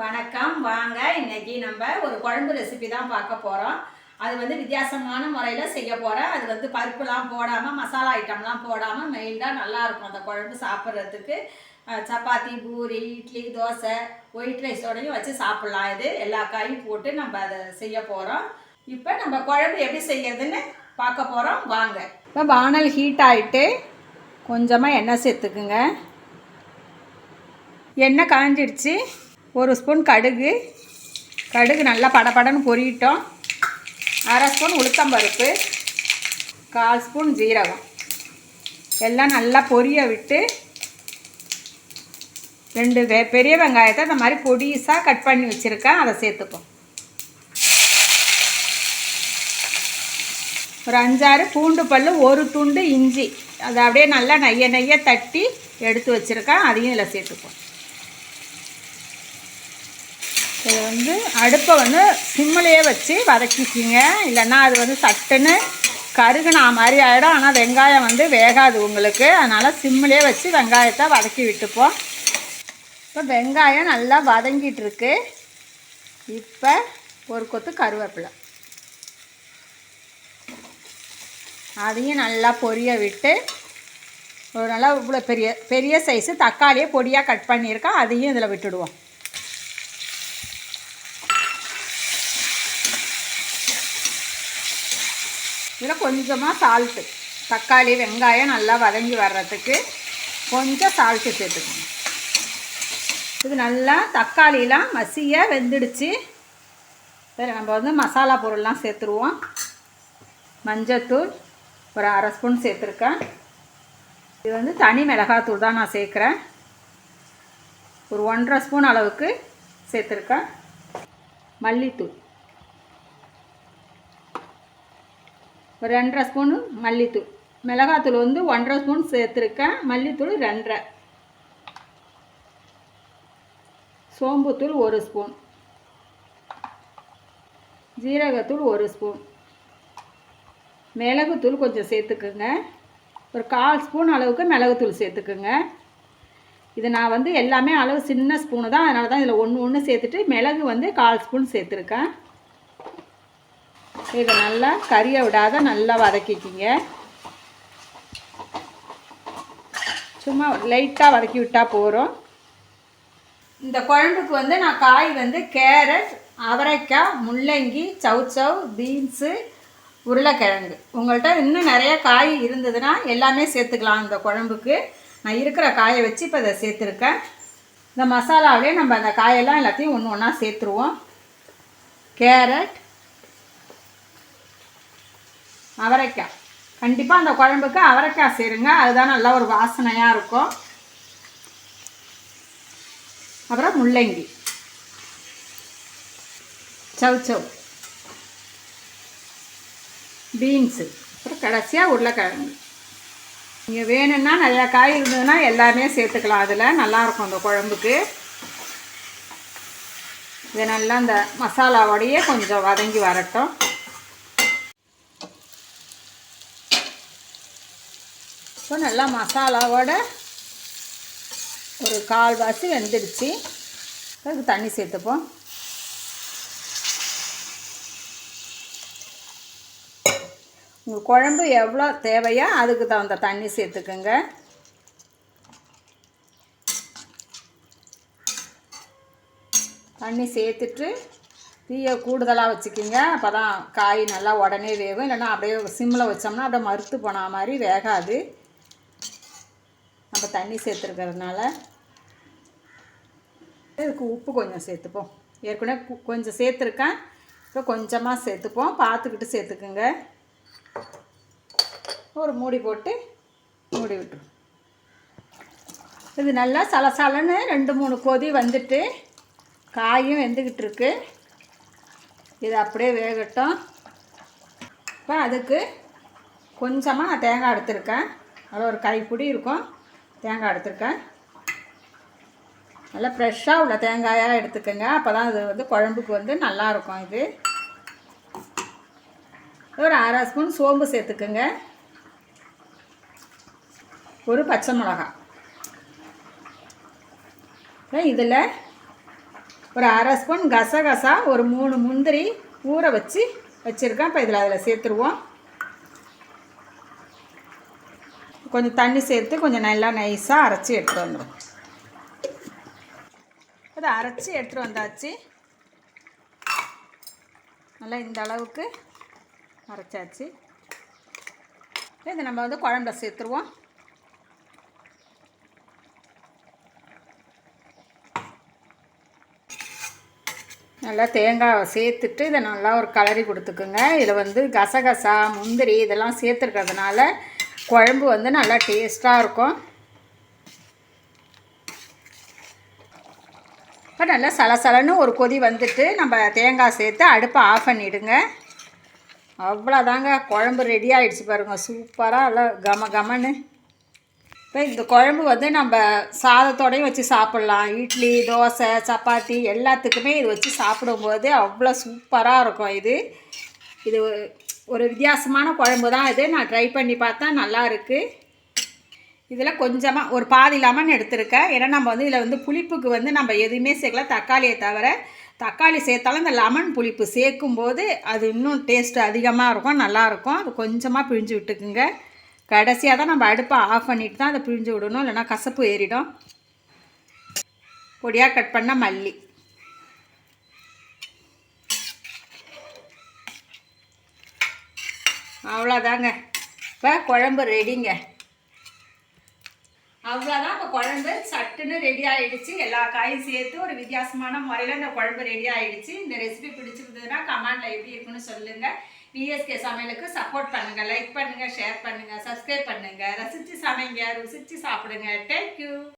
வணக்கம். வாங்க இன்னைக்கு நம்ம ஒரு குழம்பு ரெசிபி தான் பார்க்க போகிறோம் அது வந்து வித்தியாசமான முறையில் செய்ய போகிறேன் அது வந்து பருப்புலாம் போடாமல் மசாலா ஐட்டம்லாம் போடாமல் மெயினாக நல்லாயிருக்கும் அந்த குழம்பு சாப்பிட்றதுக்கு. சப்பாத்தி பூரி இட்லி தோசை ஒயிட் ரைஸோடையும் வச்சு சாப்பிட்லாம். இது எல்லா காயும் போட்டு நம்ம அதை செய்ய போகிறோம் இப்போ நம்ம குழம்பு எப்படி செய்யறதுன்னு பார்க்க போகிறோம் வாங்க. இப்போ வானல் ஹீட் ஆகிட்டு கொஞ்சமாக எண்ணெய் சேர்த்துக்குங்க. எண்ணெய் காஞ்சிடுச்சு. ஒரு ஸ்பூன் கடுகு. கடுகு நல்லா படபடன்னு பொரியிட்டோம். அரை ஸ்பூன் உளுத்தம்பருப்பு கால் ஸ்பூன் ஜீரகம். எல்லாம் நல்லா பொரிய விட்டு ரெண்டு வெ பெரிய வெங்காயத்தை இந்த மாதிரி பொடிசாக கட் பண்ணி வச்சுருக்கேன். அதை சேர்த்துப்போம். ஒரு அஞ்சாறு பூண்டு பல் ஒரு துண்டு இஞ்சி. அதை அப்படியே நல்லா நைய நைய தட்டி எடுத்து வச்சுருக்கேன். அதையும் இதில் சேர்த்துப்போம். இதை வந்து அடுப்பை வந்து சிம்மிலேயே வச்சு வதக்கிக்கிங்க. இல்லைன்னா அது வந்து சட்டுன்னு கருகுனா மாதிரி ஆகிடும் ஆனால் வெங்காயம் வந்து வேகாது உங்களுக்கு. அதனால் சிம்மிலே வச்சு வெங்காயத்தை வதக்கி விட்டுப்போம். இப்போ வெங்காயம் நல்லா வதங்கிட்டுருக்கு. இப்போ ஒரு கொத்து கருவேப்பிலை. அதையும் நல்லா பொரிய விட்டு ஒரு நல்லா இவ்வளோ பெரிய பெரிய சைஸு தக்காளியை பொடியாக கட் பண்ணியிருக்கேன் அதையும் இதில் விட்டுடுவோம். இதில் கொஞ்சமாக சால்ட்டு தக்காளி வெங்காயம் நல்லா வதங்கி வர்றதுக்கு கொஞ்சம் சால்ட்டு சேர்த்துக்கணும். இது நல்லா தக்காளிலாம் மசிய வெந்துடுச்சு. சரி நம்ம வந்து மசாலா பொருள்லாம் சேர்த்துருவோம். மஞ்சத்தூள் ஒரு அரை ஸ்பூன் சேர்த்துருக்கேன். இது வந்து தனி மிளகாத்தூள் தான் நான் சேர்க்குறேன். ஒரு ஒன்றரை ஸ்பூன் அளவுக்கு சேர்த்துருக்கேன். மல்லித்தூள். ஒரு ரெண்டரை ஸ்பூனு மல்லித்தூள். மிளகாத்தூள் வந்து ஒன்றரை ஸ்பூன் சேர்த்துருக்கேன். மல்லித்தூள் ரெண்டரை. சோம்புத்தூள் ஒரு ஸ்பூன். ஜீரகத்தூள் ஒரு ஸ்பூன். மிளகுத்தூள் கொஞ்சம் சேர்த்துக்குங்க. ஒரு கால் ஸ்பூன் அளவுக்கு மிளகுத்தூள் சேர்த்துக்குங்க. இது நான் வந்து எல்லாமே அளவு சின்ன ஸ்பூனு தான். அதனால தான் இதில் ஒன்று ஒன்று சேர்த்துட்டு மிளகு வந்து கால் ஸ்பூன் சேர்த்துருக்கேன். இதை நல்லா கறியை விடாத நல்லா வதக்கிக்கிங்க. சும்மா லைட்டாக வதக்கி விட்டால் போகிறோம் இந்த குழம்புக்கு வந்து நான் காய் வந்து கேரட் அவரைக்காய் முள்ளங்கி சவுச்சவ் பீன்ஸு உருளைக்கிழங்கு. உங்கள்கிட்ட இன்னும் நிறைய காய் இருந்ததுன்னா எல்லாமே சேர்த்துக்கலாம் இந்த குழம்புக்கு. நான் இருக்கிற காயை வச்சு இப்போ இதை சேர்த்துருக்கேன். இந்த மசாலாவிலே நம்ம அந்த காயெல்லாம் எல்லாத்தையும் ஒன்று ஒன்றா சேர்த்துருவோம். கேரட் அவரைக்காய். கண்டிப்பாக அந்த குழம்புக்கு அவரைக்காய் சேருங்க. அதுதான் நல்லா ஒரு வாசனையாக இருக்கும். அப்புறம் முள்ளங்கி. சவுச்சவ் பீன்ஸு. அப்புறம் கடைசியாக உருளைக்கிழங்கு. நீங்கள் வேணும்னா நிறையா காய் இருந்ததுன்னா எல்லாமே சேர்த்துக்கலாம். அதில் நல்லாயிருக்கும் அந்த குழம்புக்கு. இது நல்லா அந்த மசாலாவோடையே கொஞ்சம் வதங்கி வரட்டும். இப்போ நல்லா மசாலாவோட ஒரு கால்வாசி வெந்துடுச்சு. அதுக்கு தண்ணி சேர்த்துப்போம். உங்கள் குழம்பு எவ்வளோ தேவையோ அதுக்கு தகுந்த தண்ணி சேர்த்துக்குங்க. தண்ணி சேர்த்துட்டு தீயை கூடுதலாக வச்சுக்கிங்க. அப்போ தான் காய் நல்லா உடனே வேகும் இல்லைன்னா அப்படியே சிம்மில் வச்சோம்னா அப்படியே மறுத்து போன மாதிரி வேகாது. நம்ம தண்ணி சேர்த்துருக்கறதுனால. இதுக்கு உப்பு கொஞ்சம் சேர்த்துப்போம். ஏற்கனவே கொஞ்சம் சேர்த்துருக்கேன். இப்போ கொஞ்சமாக சேர்த்துப்போம். பார்த்துக்கிட்டு சேர்த்துக்குங்க. ஒரு மூடி போட்டு மூடி விட்டுரும் இது நல்லா சலசலன்னு ரெண்டு மூணு கொதி வந்துட்டு காயும் வெந்துக்கிட்டு இருக்கு இது அப்படியே வேகட்டும். இப்போ அதுக்கு கொஞ்சமாக நான் தேங்காய் எடுத்துருக்கேன். அதில் ஒரு கைப்பிடி இருக்கும். தேங்காய் எடுத்திருக்கேன். நல்லா ஃப்ரெஷ்ஷாக உள்ள தேங்காயாக எடுத்துக்கோங்க. அப்போ தான் அது வந்து குழம்புக்கு வந்து நல்லாயிருக்கும் இது. ஒரு அரை ஸ்பூன் சோம்பு சேர்த்துக்குங்க. ஒரு பச்சை மிளகாய் இதில் ஒரு அரை ஸ்பூன் கசகசா ஒரு மூணு முந்திரி ஊற வச்சு வச்சுருக்கேன். இப்போ இதில் அதில் சேர்த்துருவோம். கொஞ்சம் தண்ணி சேர்த்து கொஞ்சம் நல்லா நைஸாக அரைச்சி எடுத்துகிட்டு வந்துடும் அதை அரைச்சி எடுத்துகிட்டு வந்தாச்சு. நல்லா இந்த அளவுக்கு அரைச்சாச்சு. இதை நம்ம வந்து குழம்புல சேர்த்துருவோம். நல்லா தேங்காவை சேர்த்துட்டு இதை நல்லா ஒரு கலரி கொடுத்துக்குங்க. இதில் வந்து கசகசா முந்திரி இதெல்லாம் சேர்த்துருக்கிறதுனால குழம்பு வந்து நல்லா டேஸ்ட்டாக இருக்கும். இப்போ நல்லா சலசலன்னு ஒரு கொதி வந்துட்டு நம்ம தேங்காய் சேர்த்து அடுப்பை ஆஃப் பண்ணிவிடுங்க அவ்வளோதாங்க குழம்பு ரெடி ஆகிடுச்சு பாருங்கள் சூப்பராக நல்லா கம கமன்னு. இப்போ இந்த குழம்பு வந்து நம்ம சாதத்தோடையும் வச்சு சாப்பிட்லாம். இட்லி தோசை சப்பாத்தி எல்லாத்துக்குமே இது வச்சு சாப்பிடும்போது அவ்வளோ சூப்பராக இருக்கும் இது. இது ஒரு வித்தியாசமான குழம்பு தான் இது. நான் ட்ரை பண்ணி பார்த்தா நல்லா இருக்குது இதில் கொஞ்சமாக ஒரு பாதி லெமன் எடுத்திருக்கேன். ஏன்னா நம்ம வந்து இதில் வந்து புளிப்புக்கு வந்து நம்ம எதுவுமே சேர்க்கல. தக்காளியை தவிர தக்காளி சேர்த்தாலும் இந்த லெமன் புளிப்பு சேர்க்கும்போது அது இன்னும் டேஸ்ட் அதிகமாக இருக்கும் நல்லாயிருக்கும் அது கொஞ்சமாக பிழிஞ்சு விட்டுக்குங்க. கடைசியாக தான் நம்ம அடுப்பை ஆஃப் பண்ணிட்டு தான் அதை பிழிஞ்சு விடணும். இல்லைனா கசப்பு ஏறிடும். பொடியாக கட் பண்ண மல்லி. அவ்வளோதாங்க. இப்போ குழம்பு ரெடிங்க. அவ்வளோதான் இப்போ குழம்பு சட்டுன்னு ரெடி ஆகிடுச்சு எல்லா காயும் சேர்த்து ஒரு வித்தியாசமான முறையில் இந்த குழம்பு ரெடி ஆகிடுச்சு இந்த ரெசிபி பிடிச்சிருந்ததுன்னா கமெண்டில் எப்படி இருக்குன்னு சொல்லுங்கள் விஎஸ்கே சமையலுக்கு சப்போர்ட் பண்ணுங்கள் லைக் பண்ணுங்கள் ஷேர் பண்ணுங்கள் சப்ஸ்கிரைப் பண்ணுங்கள் ரசித்து சமைங்க ருசித்து சாப்பிடுங்க. தேங்க்யூ